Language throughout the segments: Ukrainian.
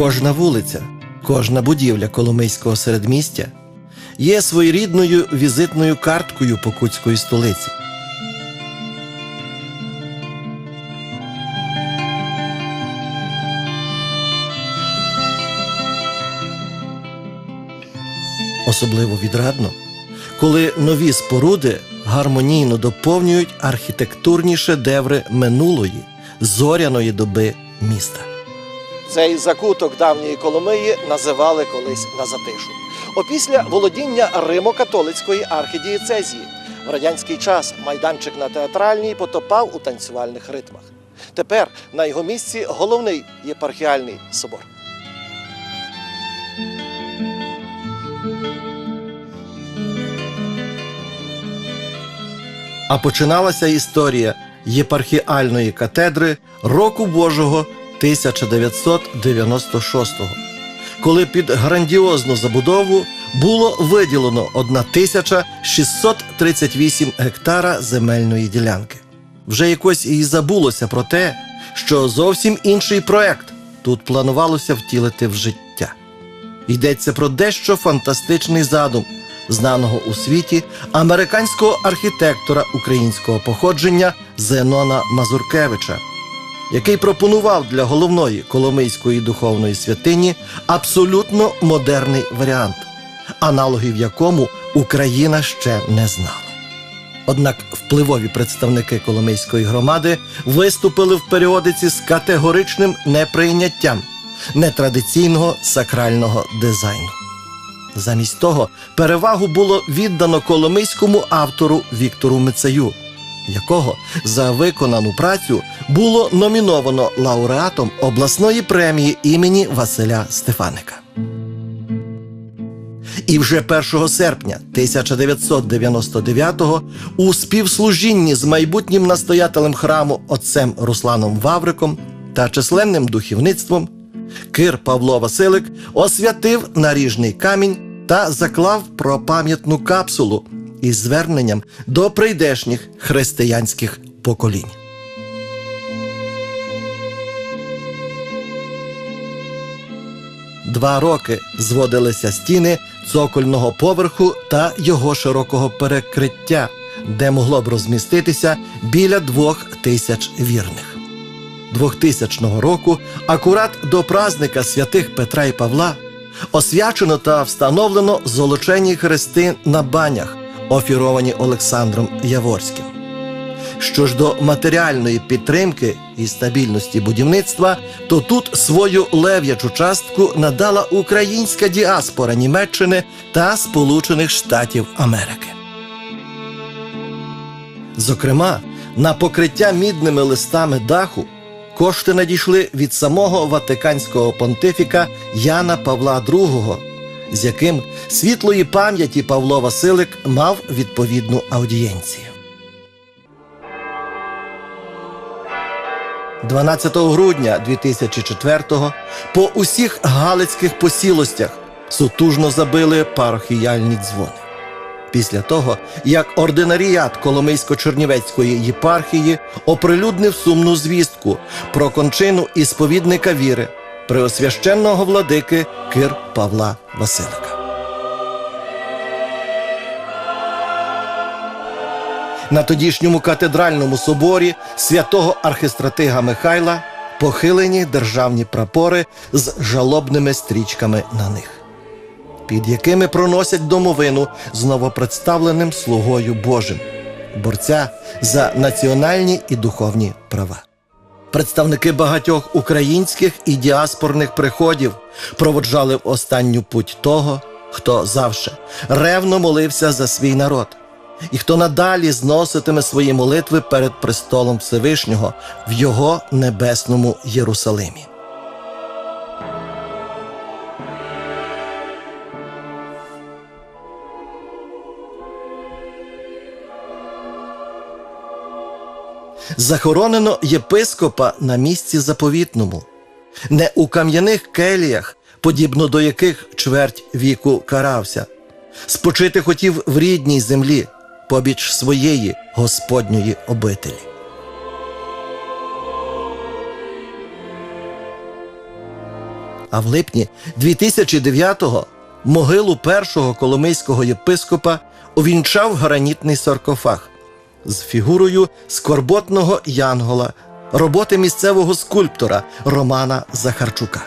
Кожна вулиця, кожна будівля Коломийського середмістя є своєрідною візитною карткою покутської столиці. Особливо відрадно, коли нові споруди гармонійно доповнюють архітектурні шедеври минулої зоряної доби міста. Цей закуток давньої Коломиї називали колись на затишу. Опісля володіння Римо-католицької архідієцезії в радянський час майданчик на театральній потопав у танцювальних ритмах. Тепер на його місці головний єпархіальний собор. А починалася історія єпархіальної катедри року Божого 1996-го, коли під грандіозну забудову було виділено 1638 гектара земельної ділянки. Вже якось і забулося про те, що зовсім інший проект тут планувалося втілити в життя. Йдеться про дещо фантастичний задум знаного у світі американського архітектора українського походження Зенона Мазуркевича, який пропонував для головної Коломийської духовної святині абсолютно модерний варіант, аналогів якому Україна ще не знала. Однак впливові представники Коломийської громади виступили в періодиці з категоричним неприйняттям нетрадиційного сакрального дизайну. Замість того перевагу було віддано коломийському автору Віктору Мицею, якого за виконану працю було номіновано лауреатом обласної премії імені Василя Стефаника. І вже 1 серпня 1999-го у співслужінні з майбутнім настоятелем храму отцем Русланом Вавриком та численним духовництвом Кир Павло Василик освятив наріжний камінь та заклав пропам'ятну капсулу із зверненням до прийдешніх християнських поколінь. Два роки зводилися стіни цокольного поверху та його широкого перекриття, де могло б розміститися біля двох тисяч вірних. 2000 року, акурат до празника святих Петра і Павла, освячено та встановлено золочені хрести на банях, офіровані Олександром Яворським. Що ж до матеріальної підтримки і стабільності будівництва, то тут свою лев'ячу частку надала українська діаспора Німеччини та Сполучених Штатів Америки. Зокрема, на покриття мідними листами даху кошти надійшли від самого ватиканського понтифіка Яна Павла II, з яким світлої пам'яті Павло Василик мав відповідну аудієнцію. 12 грудня 2004-го по усіх галицьких посілостях сутужно забили парохіяльні дзвони. Після того, як ординаріат Коломийсько-Чернівецької єпархії оприлюднив сумну звістку про кончину і сповідника віри преосвященного владики Кир Павла Василика. На тодішньому катедральному соборі святого архистратига Михайла похилені державні прапори з жалобними стрічками на них, під якими проносять домовину з новопредставленим слугою Божим, борця за національні і духовні права. Представники багатьох українських і діаспорних приходів проводжали в останню путь того, хто завше ревно молився за свій народ і хто надалі зноситиме свої молитви перед престолом Всевишнього в його небесному Єрусалимі. Захоронено єпископа на місці заповітному, не у кам'яних келіях, подібно до яких чверть віку карався, спочити хотів в рідній землі побіч своєї Господньої обителі. А в липні 2009-го могилу першого коломийського єпископа увінчав гранітний саркофаг з фігурою скорботного янгола роботи місцевого скульптора Романа Захарчука.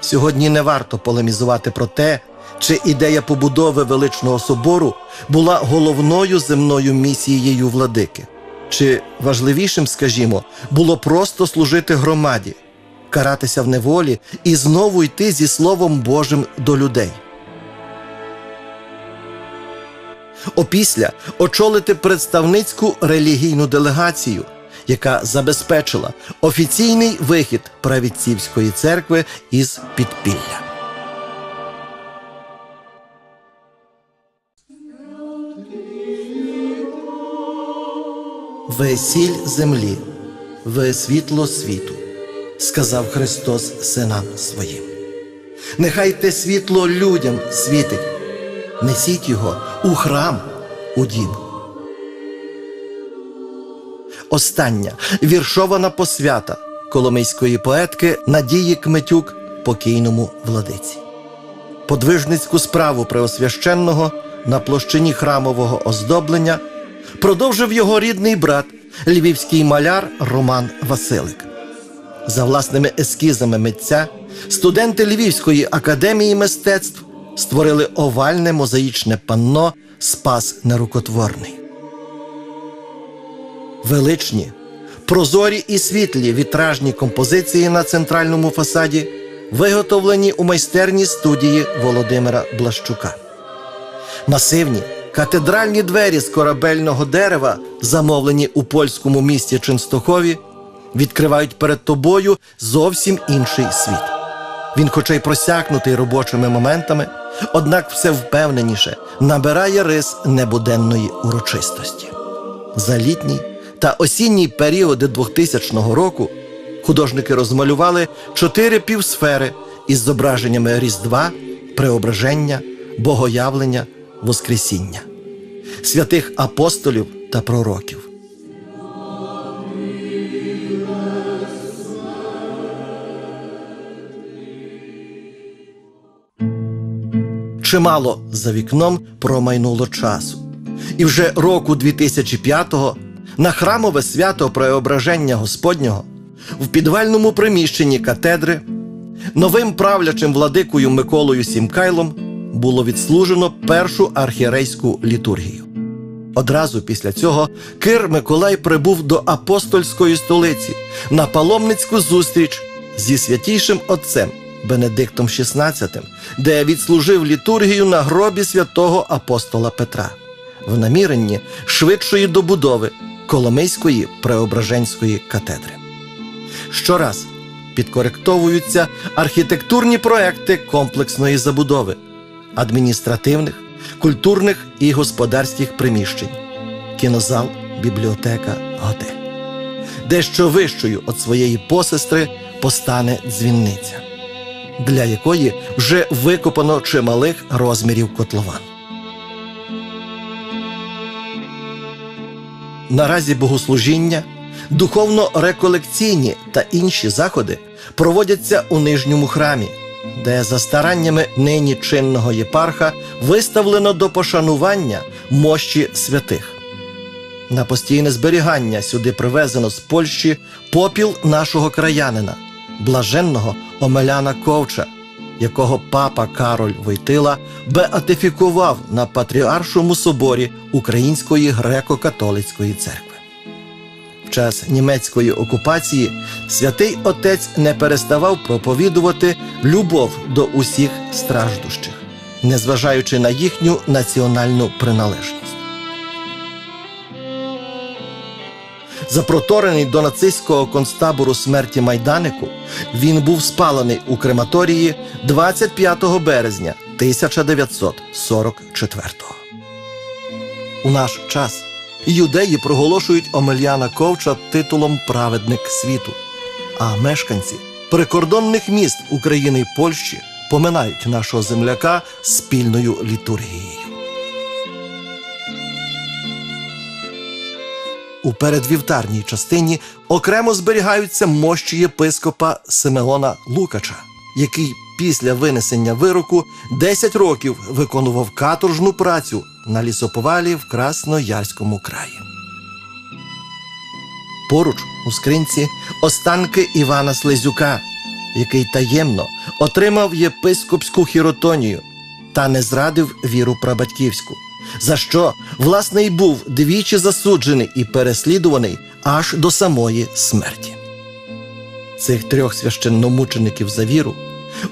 Сьогодні не варто полемізувати про те, чи ідея побудови величного собору була головною земною місією владики, чи важливішим, скажімо, було просто служити громаді, каратися в неволі і знову йти зі Словом Божим до людей. Опісля очолити представницьку релігійну делегацію, яка забезпечила офіційний вихід правіцівської церкви із підпілля. Ви сіль землі, ви світло світу, сказав Христос синам своїм. Нехай те світло людям світить, несіть його у храм, у дім. Остання віршована посвята коломийської поетки Надії Кметюк покійному владиці. Подвижницьку справу преосвященного на площині храмового оздоблення продовжив його рідний брат, львівський маляр Роман Василик. За власними ескізами митця студенти Львівської академії мистецтв створили овальне мозаїчне панно Спас нерукотворний. Величні, прозорі і світлі вітражні композиції на центральному фасаді виготовлені у майстерні студії Володимира Блащука. Масивні катедральні двері з корабельного дерева, замовлені у польському місті Чинстохові, відкривають перед тобою зовсім інший світ. Він, хоча й просякнутий робочими моментами, однак все впевненіше набирає рис небуденної урочистості. За літній та осінній періоди 2000 року художники розмалювали чотири півсфери із зображеннями Різдва, Преображення, Богоявлення, Воскресіння, святих апостолів та пророків. Чимало за вікном промайнуло часу. І вже року 2005-го на храмове свято Преображення Господнього в підвальному приміщенні катедри новим правлячим владикою Миколою Сімкайлом було відслужено першу архієрейську літургію. Одразу після цього Кир Миколай прибув до апостольської столиці на паломницьку зустріч зі святійшим отцем Бенедиктом XVI, де відслужив літургію на гробі святого апостола Петра в наміренні швидшої добудови Коломийської Преображенської катедри. Щораз підкоректовуються архітектурні проекти комплексної забудови, адміністративних, культурних і господарських приміщень, кінозал, бібліотека, готель. Дещо вищою від своєї посестри постане дзвінниця, для якої вже викопано чималих розмірів котлован. Наразі богослужіння, духовно-реколекційні та інші заходи проводяться у нижньому храмі, де за стараннями нині чинного єпарха виставлено до пошанування мощі святих. На постійне зберігання сюди привезено з Польщі попіл нашого краянина, блаженного Омеляна Ковча, якого папа Кароль Войтила беатифікував на Патріаршому соборі Української греко-католицької церкви. Час німецької окупації святий отець не переставав проповідувати любов до усіх страждущих, незважаючи на їхню національну приналежність. Запроторений до нацистського концтабору смерті Майданику, він був спалений у крематорії 25 березня 1944-го. У наш час юдеї проголошують Омельяна Ковча титулом Праведник світу, а мешканці прикордонних міст України й Польщі поминають нашого земляка спільною літургією. У передвівтарній частині окремо зберігаються мощі єпископа Симеона Лукача, який після винесення вироку 10 років виконував каторжну працю на лісоповалі в Красноярському краї. Поруч у скринці останки Івана Слизюка, який таємно отримав єпископську хіротонію та не зрадив віру прабатьківську, за що, власне, й був двічі засуджений і переслідуваний аж до самої смерті. Цих трьох священномучеників за віру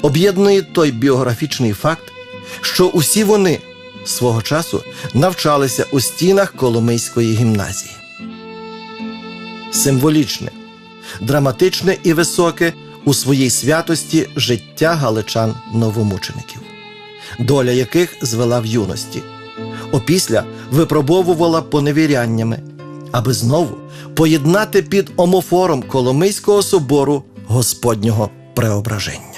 об'єднує той біографічний факт, що усі вони свого часу навчалися у стінах Коломийської гімназії. Символічне, драматичне і високе у своїй святості життя галичан новомучеників, доля яких звела в юності, опісля випробовувала поневіряннями, аби знову поєднати під омофором Коломийського собору Господнього преображення.